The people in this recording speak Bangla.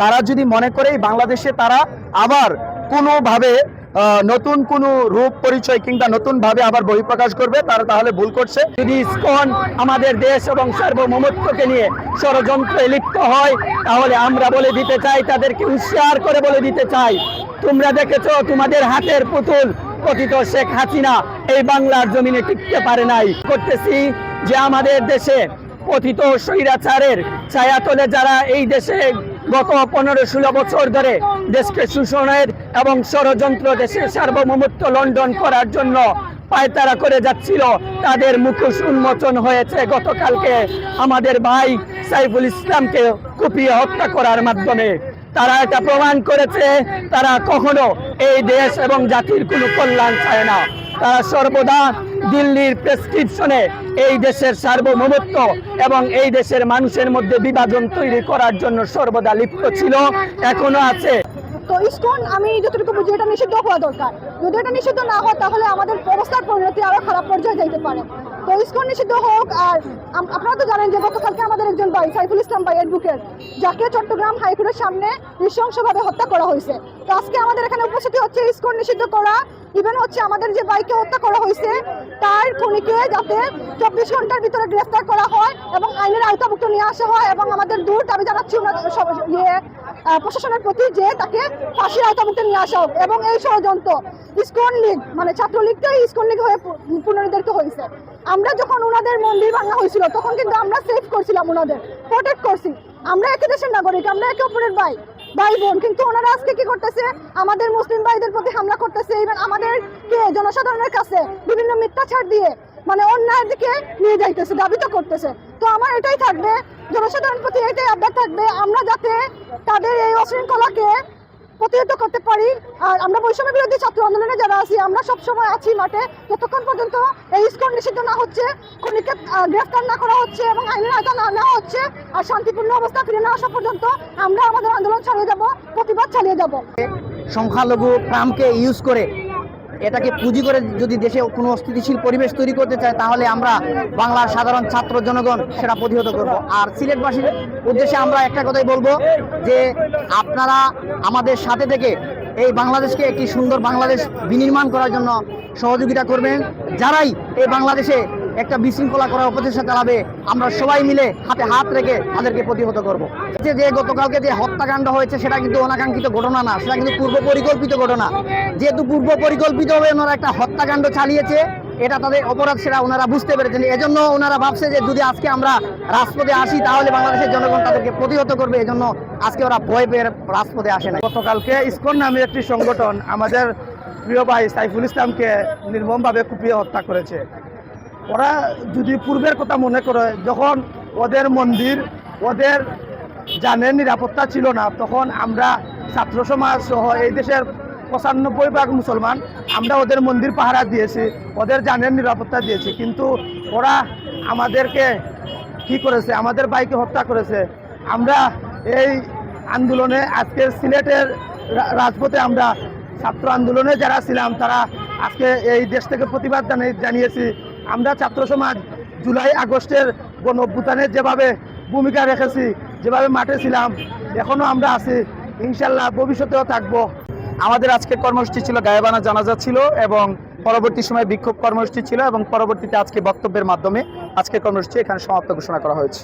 তারা যদি মনে করে বাংলাদেশে তারা আবার কোনোভাবে নতুন কোনো রূপ, পরিচয় কিংবা নতুন ভাবে আবার বহিঃপ্রকাশ করবে, তারা তাহলে ভুল করছে। যদি ইসকন আমাদের দেশ এবং সার্বভৌমত্বকে নিয়ে ষড়যন্ত্রে লিপ্ত হয়, তাহলে আমরা বলে দিতে চাই, তাদেরকে উৎসার করে বলে দিতে চাই, তোমরা দেখেছ, তোমাদের হাতের পুতুল কথিত শেখ হাসিনা এই বাংলার জমিনে টিকতে পারে নাই। করতেছি যে আমাদের দেশে পতিত স্বৈরাচারের ছায়াতলে যারা এই দেশে গত পনেরো ষোলো বছর ধরে দেশকে শোষণের এবং ষড়যন্ত্র দেশের সার্বভৌমত্ব লন্ডন করার জন্য পায়তারা করে যাচ্ছিল, তাদের মুখোশ উন্মোচন হয়েছে। গতকালকে আমাদের ভাই সাইফুল ইসলামকে কুপিয়ে হত্যা করার মাধ্যমে। তারা এটা প্রমাণ করেছে, তারা কখনো এই দেশ এবং জাতির কোনো কল্যাণ চায় না। তারা সর্বদা দিল্লির প্রেসক্রিপশনে এই দেশের সার্বভৌমত্ব এবং এই দেশের মানুষের মধ্যে বিভাজন তৈরি করার জন্য সর্বদা লিপ্ত ছিল, এখনও আছে। তো ইসকন, আমি যতটুকু বুঝি, এটা নিষিদ্ধ হওয়া দরকার। যদি এটা নিষিদ্ধ না হয়, তাহলে আমাদের অবস্থার পরিণতি আরও খারাপ পর্যায়ে যাইতে পারে। তো ইসকন নিষিদ্ধ হোক, আর আপনারা তো জানেন যে গতকালকে আমাদের একজন ভাই, সাইফুল ইসলাম ভাই অ্যাডভোকেট যাকে চট্টগ্রাম হাইকোর্টের সামনে নৃশংসভাবে হত্যা করা হয়েছে। তো আজকে আমাদের এখানে উপস্থিতি হচ্ছে ইসকন নিষিদ্ধ করা ইভেন হচ্ছে আমাদের যে বাইকে হত্যা করা হয়েছে তার খুনিকে যাতে চব্বিশ ঘণ্টার ভিতরে গ্রেফতার করা হয় এবং আইনের আওতাভুক্ত নিয়ে আসা হয় এবং আমাদের দূর দাবি জানাচ্ছি ইয়ে প্রশাসনের প্রতি যে তাকে ফাঁসির আওতাভুক্ত নিয়ে আসা হোক এবং এই ষড়যন্ত্র, ইসকন লীগ মানে ছাত্রলীগটাই ইসকন লীগ হয়ে পুনরুদ্ধারিত হয়েছে। আমরা যখন ওনাদের মন্দির ভাঙা হয়েছিল, তখন কিন্তু আমরা সেভ করছিলাম ওনাদের প্রোটেক্ট করছি। আমরা একই দেশের নাগরিক, আমরা একে অপরের ভাই। ভাই বোন, কিন্তু ওনারা আজকে কি করতেছে? আমাদের মুসলিম ভাইদের প্রতি হামলা করতেছে ইভেন আমাদের কে? জনসাধারণের কাছে বিভিন্ন মিথ্যাচার দিয়ে মানে অন্যায়ের দিকে নিয়ে যাইতেছে দাবিত করতেছে। তো আমার এটাই থাকবে, জনসাধারণের প্রতি এটাই আবদার থাকবে, আমরা যাতে তাদের এই অশৃঙ্খলাকে প্রতিহত করতে পারি। আর আমরা বৈষম্য বিরোধী ছাত্র আন্দোলনে যারা আছি, আমরা সবসময় আছি মাঠে। যতক্ষণ পর্যন্ত এই স্কুল নিষিদ্ধ না হচ্ছে খনিকে গ্রেফতার না করা হচ্ছে এবং আইনের আয়তা না নেওয়া হচ্ছে, আর শান্তিপূর্ণ অবস্থা ফিরে না আসা পর্যন্ত আমরা আমাদের আন্দোলন চালিয়ে যাব, প্রতিবাদ চালিয়ে যাব। সংখ্যালঘু ট্রাম্পকে ইউজ করে এটাকে পুঁজি করে যদি দেশে কোনো অস্থিতিশীল পরিবেশ তৈরি করতে চায়, তাহলে আমরা বাংলার সাধারণ ছাত্র জনগণ সেটা প্রতিহত করব। আর সিলেটবাসীর উদ্দেশ্যে আমরা একটা কথাই বলব যে আপনারা আমাদের সাথে থেকে এই বাংলাদেশকে একটি সুন্দর বাংলাদেশ বিনির্মাণ করার জন্য সহযোগিতা করবেন। যারাই এই বাংলাদেশে একটা বিশৃঙ্খলা করার অপচেষ্টা চালাবে। আমরা সবাই মিলে হাতে হাত রেখে তাদেরকে প্রতিহত করব। যে যে গতকালকে যে হত্যাকাণ্ড হয়েছে, সেটা কিন্তু অনাকাঙ্ক্ষিত ঘটনা না, সেটা কিন্তু পূর্ব পরিকল্পিত ঘটনা। যেহেতু পূর্ব পরিকল্পিতভাবে ওনারা একটা হত্যাকাণ্ড চালিয়েছে, এটা তাদের অপরাধ, সেটা ওনারা বুঝতে পেরেছেন। এজন্য ওনারা ভাবছে যে যদি আজকে আমরা রাজপথে আসি, তাহলে বাংলাদেশের জনগণ তাদেরকে প্রতিহত করবে। এজন্য আজকে ওরা ভয় পেয়ে রাজপথে আসে না গতকালকে ইসকন নামে একটি সংগঠন আমাদের প্রিয় ভাই সাইফুল ইসলামকে নির্মমভাবে কুপিয়ে হত্যা করেছে। ওরা যদি পূর্বের কথা মনে করে, যখন ওদের মন্দির, ওদের জানের নিরাপত্তা ছিল না, তখন আমরা ছাত্র সমাজ সহ এই দেশের পঁচানব্বই ভাগ মুসলমান আমরা ওদের মন্দির পাহারা দিয়েছি, ওদের জানের নিরাপত্তা দিয়েছি। কিন্তু ওরা আমাদেরকে কি করেছে? আমাদের বাইকে হত্যা করেছে। আমরা এই আন্দোলনে, আজকে সিলেটের রাজপথে আমরা ছাত্র আন্দোলনে যারা ছিলাম, তারা আজকে এই দেশ থেকে প্রতিবাদ জানি- জানিয়েছি। আমরা ছাত্র সমাজ জুলাই আগস্টের গণ যেভাবে ভূমিকা রেখেছি, যেভাবে মাঠে ছিলাম এখনও আমরা আছি। ইনশাল্লাহ ভবিষ্যতেও থাকব। আমাদের আজকে কর্মসূচি ছিল গায়েবানা জানাজা ছিল এবং পরবর্তী সময় বিক্ষোভ কর্মসূচি ছিল এবং পরবর্তীতে আজকে বক্তব্যের মাধ্যমে আজকে কর্মসূচি এখানে সমাপ্ত ঘোষণা করা হয়েছে।